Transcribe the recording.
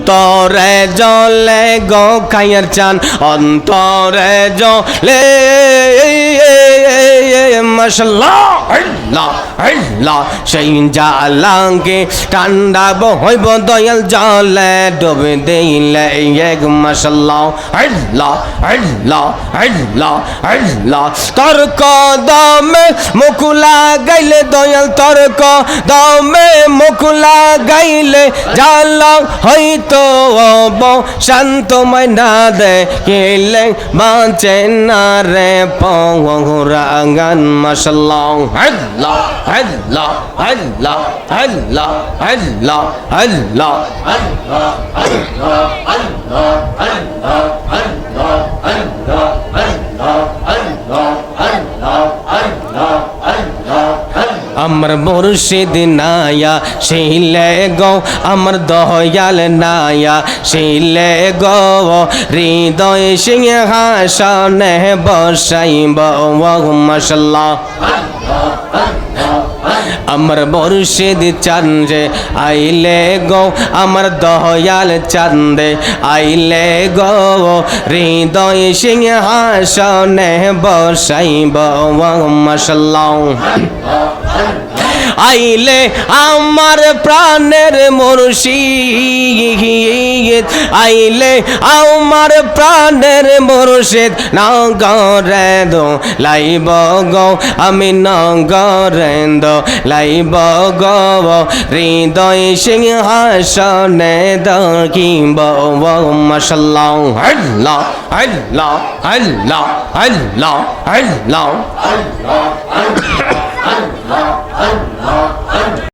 অন্তরে জলে গো খাইয়ার চান অন্তরে জলে সেই জালাঙ্গে ঠান্ডা হইব দয়াল জলে ডুবে দিলে এক মশাল্লাহ আল্লাহ। আল্লাহ আল্লাহ আল্লাহ। তর্ক দমে মুকুলা গাইলে দয়াল তর্ক দমে মুকুলা গাইলে জালা হয়তো অব শান্তময় না দে কেলে বাঁচে না রে পৌরাগান মশাল্লাহ আল্লাহ আল্লাহ আল্লাহ আল্লাহ আল্লাহ আল্লাহ আমার মুর্শিদ নায়া শিলে গো আমার দয়াল নায়া শিলে গো হৃদয় সিংহাসনে বসাইব মশাল্লাহ। আমার মুর্শিদ চান্দে আইলে গো আমার দয়াল চান্দে আইলে গো হৃদয় সিংহাসনে বসাইব মশাল্লাহ। আইলে আমার প্রাণের মুর্শিদ, আইলে আমার প্রাণের মুর্শিদ, নগরে দো লাইব গো, আমি নগরে দো লাইব গো, হৃদয় সিংহাসনে দকিব মশাল্লাহ আল্লাহ আল্লাহ আল্লাহ আল্লাহ আল্লাহ